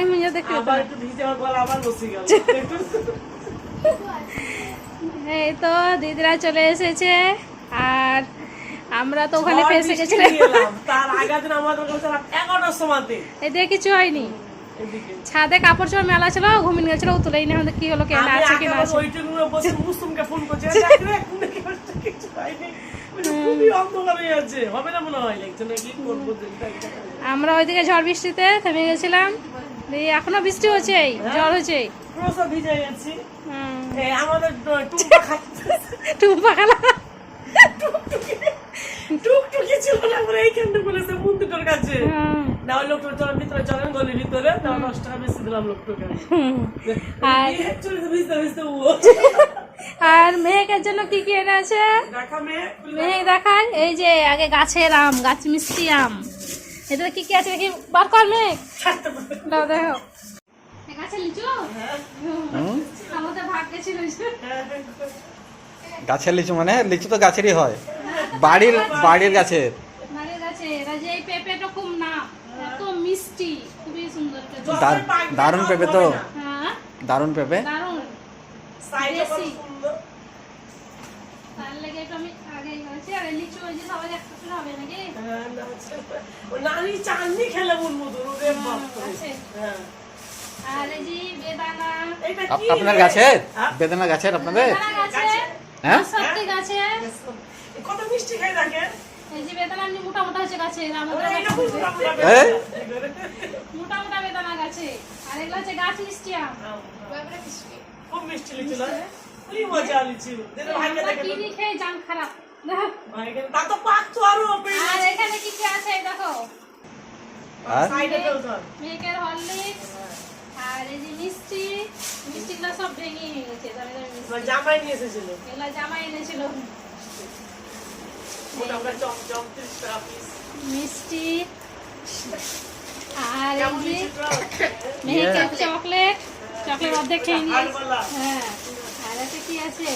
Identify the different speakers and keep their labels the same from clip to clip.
Speaker 1: Time হয়ে পেতাম
Speaker 2: আবার একটু ভিজে আমার গলা আবার বসে গেল।
Speaker 1: এই তো দিদিরা চলে এসেছে আর আমরা তো ওখানে ফেসে গেছিলাম।
Speaker 2: নিয়ে তার আগের দিন আমাদের কাছে রাত এগারোটার সময়তে।
Speaker 1: এদিকে কিছু হয়নি। ছাদে কাপড় চোপড় মেলা ছিল ঘুমিয়ে গেছিল ও তুলেই না আমাদের কি হলো কে
Speaker 2: আমি
Speaker 1: আছে কি না আছে।
Speaker 2: বসে মুসুমকে ফোন করছি দেখ দেখি কিছু হয়নি।
Speaker 1: আমরা ওইদিকে ঝড় বৃষ্টিতে থেমে গেছিলাম। এখনও বৃষ্টি হচ্ছে ঝড় হচ্ছে।
Speaker 2: পুরো সব ভিজে গেছি। আমাদের ট- টুম্পা খাচ্ছে
Speaker 1: টুম্পা খালা
Speaker 2: টুকটুকি ছিল না আমরা এইখানটা বলেছে মন্দিরটার কাছে। না ওই ভিতরে চলেন গলির ভিতরে। তাও দশ টাকা বেশি দিলাম লোকটাকে।
Speaker 1: আর-
Speaker 2: দিয়ে চলেছে ভিজতে ভিজতে ও।
Speaker 1: আর মেহেকের জন্য কি কি
Speaker 2: এনেছে?
Speaker 1: মেহেক দেখায় এই যে আগে গাছের আম গাছ মিষ্টি আম। এটা কি কি আছে দেখি? বার কর মেঘ। দাও দেখো। গাছের লিচু
Speaker 3: মানে? লিচু তো গাছেরই হয়। বাড়ির বাড়ির গাছের।
Speaker 1: বাড়ির গাছে এরা যে এই পেঁপেটা খুব না এত মিষ্টি। খুবই সুন্দর পেঁপে।
Speaker 3: দারুণ পেঁপে তো।
Speaker 1: হ্যাঁ।
Speaker 3: দারুণ পেঁপে
Speaker 1: দারুণ
Speaker 2: সাইডে কত
Speaker 1: দেশি।
Speaker 2: সুন্দর
Speaker 1: তার লেগে একটু আমি আগে করেছি আর লিচু ওই সবাই একটা হবে নাকি?
Speaker 2: হ্যাঁ, নানি চাননি খেলে। হ্যাঁ
Speaker 1: আর এই যে বেদানা।
Speaker 2: এটা কি?
Speaker 3: আপনার
Speaker 2: হ্যাঁ?
Speaker 3: বেদানা গাছের আপনাদের?
Speaker 1: গাছে?
Speaker 3: হ্যাঁ?
Speaker 1: সত্যি গাছে?
Speaker 2: কত মিষ্টি খাই থাকে?
Speaker 1: এই যে বেদানা এমনি মোটা মোটা হচ্ছে গাছে আমাদের গাছে?
Speaker 2: মোটা মোটা
Speaker 1: বেদানা। গাছে। আর এগুলো হচ্ছে গাছ মিষ্টি আম।
Speaker 2: খুব মিষ্টি লিচু না মজা লিচু যেটা ভাইকে
Speaker 1: আমরা
Speaker 2: দেখে
Speaker 1: খেয়ে জান খারাপ?
Speaker 2: তা তো পাক আরও আর
Speaker 1: এখানে কি কি আছে দেখো?
Speaker 3: আর?
Speaker 2: সাইডে তো ধর।
Speaker 1: হরলিক্স আর এই যে মিষ্টি মিষ্টিগুলো সব ভেঙে গেছে দামি দামি মিষ্টি।
Speaker 2: আমার জামাই নিয়ে এসেছিল।
Speaker 1: এগুলো জামাই এনেছিল।
Speaker 2: মোটামুটি চপ চপ তিরিশ পিস
Speaker 1: মিষ্টি আর এই যে
Speaker 2: লিচুটা
Speaker 1: চকলেট চকলেট অর্ধেক খেয়ে নিয়ে হ্যাঁ। আর কি আছে?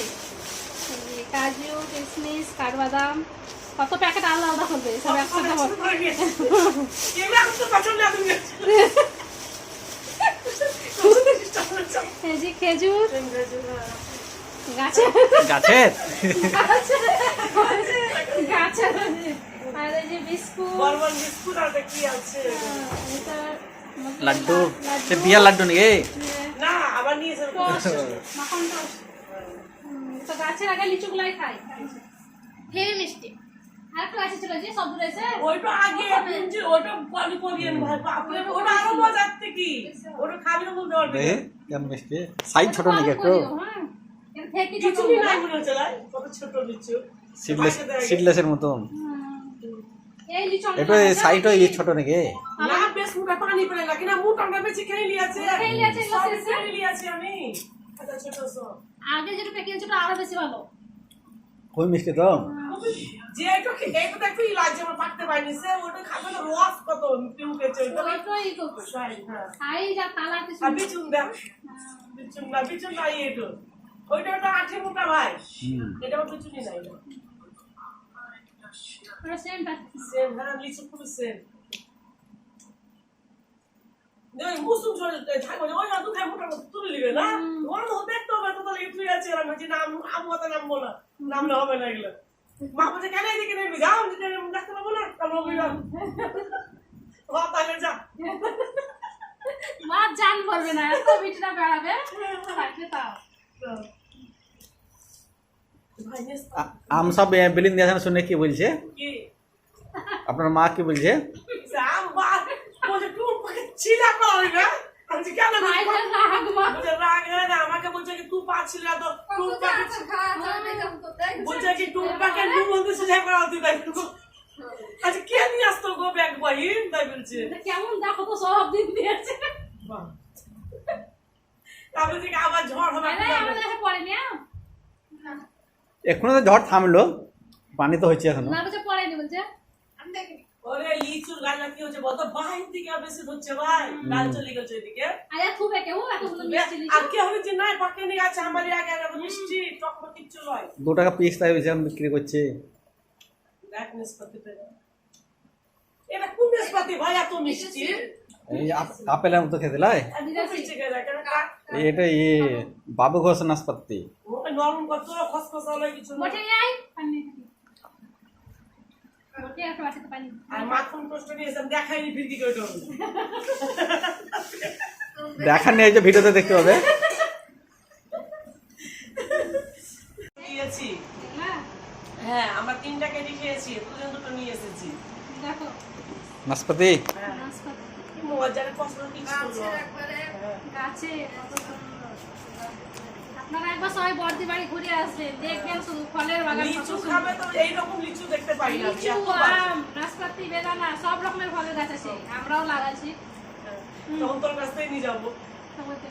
Speaker 1: কাজু কিশমিশ কাঠবাদাম কত প্যাকেট আলাদা আলাদা করবে সব একসাথে ভর-
Speaker 2: এগুলো এখন তো পছন্দ আছে
Speaker 1: এই যে খেজুর। গাছে
Speaker 3: গাছের।
Speaker 1: গাছে আর এই যে বিস্কুট।
Speaker 2: বিস্কুট আর কি আছে?
Speaker 3: লাড্ডু। সে বিয়ার লাড্ডু নাকি
Speaker 2: না আবার নিয়ে এসে
Speaker 1: মাখন টোস্ট। তো গাছের আগে লিচুগুলাই খাই। হেভি মিষ্টি। আর একটা গাছে ছিল যে সব রয়েছে
Speaker 2: ওইটা আগে ওটা পলি কোরিয়ান ভাই বাপরে ওটা আরও মজার থেকে ওটা খাবি না বলতে পারবি
Speaker 3: দেখি
Speaker 2: না।
Speaker 3: কেমন মিষ্টি? সাইজ ছোট নাকি একটু?
Speaker 1: হ্যাঁ। এর থেকে ছোট
Speaker 2: নাই মনে হচ্ছে কত ছোট লিচু।
Speaker 3: সিডলেস সিডলেসের মতন।
Speaker 1: লিচু
Speaker 3: এই ছোট নাকি?
Speaker 2: না বেশ মোটা পানি পড়ে লাগে না বেশি খেয়ে লিয়াছে
Speaker 1: খেয়ে লিয়াছি
Speaker 2: আমি। ছোট
Speaker 1: আগে যেটা প্যাকেজ ছিল আরও বেশি ভালো।
Speaker 3: খুবই মিষ্টি তো?
Speaker 2: যে একটু খেয়ে একটু দেখো লাগছে আমার পাকতে পারিনি। সে ওটা খাবে না রস কত টিউকেছে ওটা
Speaker 1: ওইটাই করব
Speaker 2: সাই, হ্যাঁ।
Speaker 1: সাইজ যা কালার কি
Speaker 2: আর
Speaker 1: সুন্দর।
Speaker 2: বিচুন দেখ বিচুন না বিচুন নাই এটা ওইটা ওটা আঠি মোটা ভাই। এটা আমার বিচুনি নাই।
Speaker 1: ওটা আছে
Speaker 2: সেম হ্যাঁ লিচু খুবই সেম ওই মুসুম ছড়ে থাকবে ওই অত খাই মোটা তুলে নিবে না ওর তো দেখতে হবে তো তাহলে একটু আছে আর আমি নাম আমু কথা নামবো না নামলে হবে না এগুলো মা বলছে কেন এদিকে নেবি গাও যেটা দেখতে পাবো না তাহলে হবে না ও তাহলে যা
Speaker 1: মা জান করবে না এত বিটটা বেড়াবে থাকলে তাও
Speaker 2: ভাই নেস
Speaker 3: আ- আম সব বিলিন দিয়েছেন শুনে কি বলছে আপনার মা কি বলছে
Speaker 2: আম বা বলছে তুই পাকে ছিলা না? আমি বলছি, কেন হয় আমাকে বলছে কি তুই পাচ্ছিল না তো তুই বলছে কি তুই পাকে তুই বলতে সুঝা করা তুই তাই আচ্ছা কে নিয়ে আসতো গো ব্যাগ বহিন তাই বলছে।
Speaker 1: কেমন দেখো তো সব দিন দিয়েছে।
Speaker 2: তারপরে থেকে আবার ঝড় হবে
Speaker 3: এখনও তো ঝড় থামলো পানি তো হচ্ছে এখনও।
Speaker 1: না বলছে পড়েনি বলছে?
Speaker 2: ওরে গাছটা কি হচ্ছে বলতো? বাহির থেকে বেশি হচ্ছে ভাই। লাল চলে গেছে এদিকে।
Speaker 1: আরে খুব কেউ এত সুন্দর মিষ্টি লিচু
Speaker 2: আর কে হয়েছে নাই পাকে আছে আমার আগে আগে মিষ্টি টক কিচ্ছু নয়।
Speaker 3: দু টাকা পিস তাই বেশি এখন বিক্রি করছে।
Speaker 2: দেখ নিষ্পত্তি এটা কোন নিষ্পত্তি ভাই এত মিষ্টি?
Speaker 3: এই আপ- আপেলের মতো খেতে লাই? এটা ইয়ে বাবু ঘোষ নাশপাতি
Speaker 2: ওই নরম কত খসখসা হলে কিছু না।
Speaker 1: মোটে নিয়ে আয় পানি নিয়ে খাবি। মোটে একটা বাটিতে পানি।
Speaker 2: আর মাখন কষ্ট নিয়েছেন দেখাইনি ফিরকি করে দেবো।
Speaker 3: দেখা নেই যে ভিডিওতে দেখতে পাবে।
Speaker 1: দেখলা?
Speaker 2: হ্যাঁ। আমরা তিনটা কেজি খেয়েছি দুজন দুটো নিয়ে এসেছি।
Speaker 1: দেখো।
Speaker 3: নাশপাতি?
Speaker 2: হ্যাঁ। মজার
Speaker 1: গাছে। আপনারা একবার সবাই বর্দি বাড়ি ঘুরে আসবেন দেখবেন শুধু ফলের বাগান
Speaker 2: লিচু খাবে তো এইরকম লিচু দেখতে পাই না
Speaker 1: লিচু আম নাশপাতি বেদানা সব রকমের ফলের গাছ আছে আমরাও লাগাচ্ছি
Speaker 2: হ্যাঁ, তখন তোর কাছ থেকে নিয়ে যাব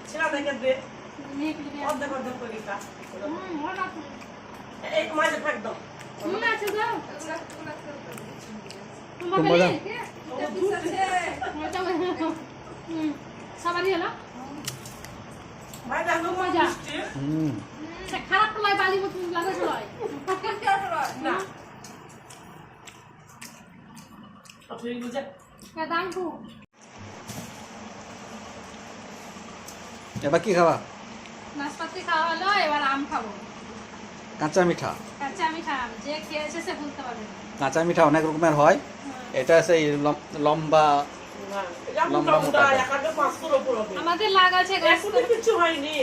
Speaker 2: ছেড়া দেখে দে
Speaker 1: নিয়ে কিনে নিয়ে আসব।
Speaker 2: অর্ধেক অর্ধেক করে খা
Speaker 1: হুম, ওরা রাখুন।
Speaker 2: এই মাঝে ফাঁক দাও
Speaker 1: হুম, আছে যাও। তোমার
Speaker 3: তোমরা
Speaker 1: বেলে?
Speaker 3: যাও।
Speaker 1: ওটা হুম, সবারই হলো
Speaker 2: ভাই দেখো
Speaker 1: মজা।
Speaker 2: মিষ্টি
Speaker 3: হুম
Speaker 1: সে খারাপ তো বালি মতন লাগে তো
Speaker 2: না। ঠিক বুঝে।
Speaker 1: তা দাম
Speaker 3: এবার কি খাবা?
Speaker 1: নাশপাতি খাওয়া হলো এবার আম খাব।
Speaker 3: কাঁচা মিঠা।
Speaker 1: কাঁচা মিঠা যে খেয়েছে সে বলতে পারবে
Speaker 3: কাঁচা মিঠা অনেক রকমের হয়। এটা সেই লম্বা
Speaker 1: আমাদের লাগাছে
Speaker 2: কিছু হয়নি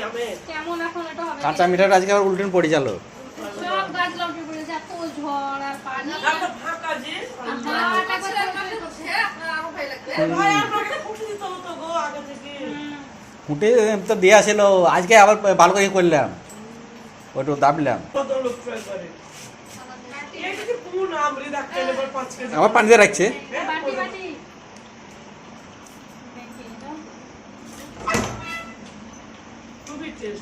Speaker 1: কেমন এখন এটা হবে?
Speaker 3: কাঁচা মিঠাটা আজকে আবার উল্টেন পড়ে গেল।
Speaker 1: সব গাছ লম্পে পড়েছে এত ঝড় আর পানি।
Speaker 2: ফাঁকা যে।
Speaker 1: হাওয়াটা একবার তরকারি করছে।
Speaker 2: ভাই আমাকে ফুটে দিতে হতো গো আগে থেকে।
Speaker 1: হুম,
Speaker 3: ফুটে তো দেওয়া ছিল আজকে আবার ভালো করে করলাম। ওটু দাবলাম।
Speaker 2: কত লোক ট্রাই করে এই যে কোন আমরি দেখতে এবার পাঁচ কেজি
Speaker 3: আবার পানি দিয়ে রাখছে
Speaker 1: বাটি বাটি দেখি তো।
Speaker 2: খুবই টেস্ট এটা এখন আরও হয়েছে আল্লাহ ও লোক সব খেয়ে তো আমি কি আম খেতে না জানি হ্যাঁ ঠিক
Speaker 3: সেই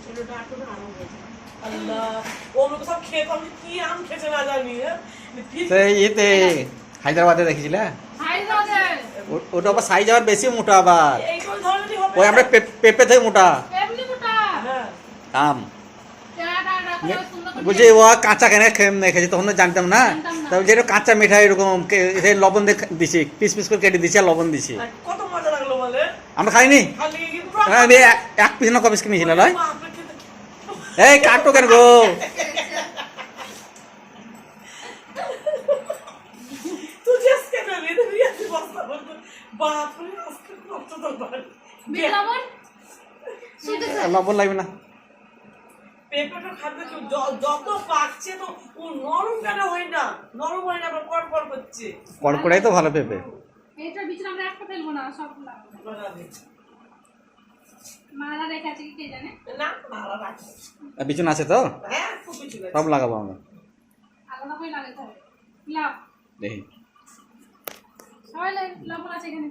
Speaker 3: হায়দ্রাবাদে দেখেছিলে? ওটা আবার সাইজ আবার বেশি মোটা আবার। ওই আমরা পেঁপে থেকে মোটা।
Speaker 2: হ্যাঁ।
Speaker 3: আম। বলছি ও কাঁচা কেন খেয়েছি তখন জানতাম না।
Speaker 1: জানতাম না।
Speaker 3: তবে যেটা কাঁচা মিঠাই এরকম লবণ দিছি পিস পিস করে কেটে দিছি আর লবণ দিছি।
Speaker 2: আর কত মজা লাগল বলে।
Speaker 3: আমরা খাইনি? হ্যাঁ, এক- পিস না কপিস কিনেছিল নয় এই কাটো কেন গো?
Speaker 1: লবণ
Speaker 3: লাগবে না।
Speaker 2: পেঁপেটা খাবে কেউ যত পাকছে তো ও নরম কেন হয় না? নরম হয় না আবার কড়কড় করছে।
Speaker 3: কড়কড়াই তো ভালো পেঁপে।
Speaker 1: এইটার ভিতরে আমরা একটা ফেলব না সব রেখে আছে কি কে জানে?
Speaker 2: না ভালো রাখবে
Speaker 3: বিছুন আছে তো?
Speaker 2: হ্যাঁ খুব
Speaker 3: সব লাগাবো আমরা।
Speaker 1: আলাদা করে লাগাতে হবে। লাভ
Speaker 3: দেখি।
Speaker 1: সবাই লবণ আছে এখানে।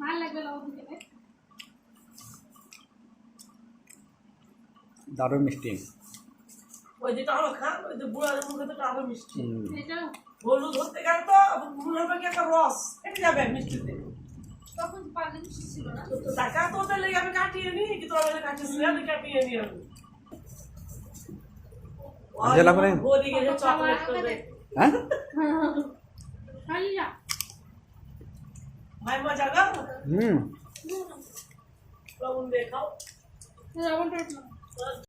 Speaker 1: ভালো লাগবে লবণ দিতে
Speaker 3: দারুণ মিষ্টি।
Speaker 2: ওই যেটা আরও খা ওই যে বুড়ার মুখে তো আরও মিষ্টি। হলুদ ধরতে গেলে তো মনে হবে কি একটা রস। কেটে যাবে মিষ্টিতে।
Speaker 1: তখন পারলে মিষ্টি ছিল না।
Speaker 2: তো টাকা তো ওদের লেগে আমি কাটিয়ে নিই কিন্তু আমি কাটিয়েছি আমি কাটিয়ে নিই আমি।
Speaker 3: জেলা করে?
Speaker 2: বলি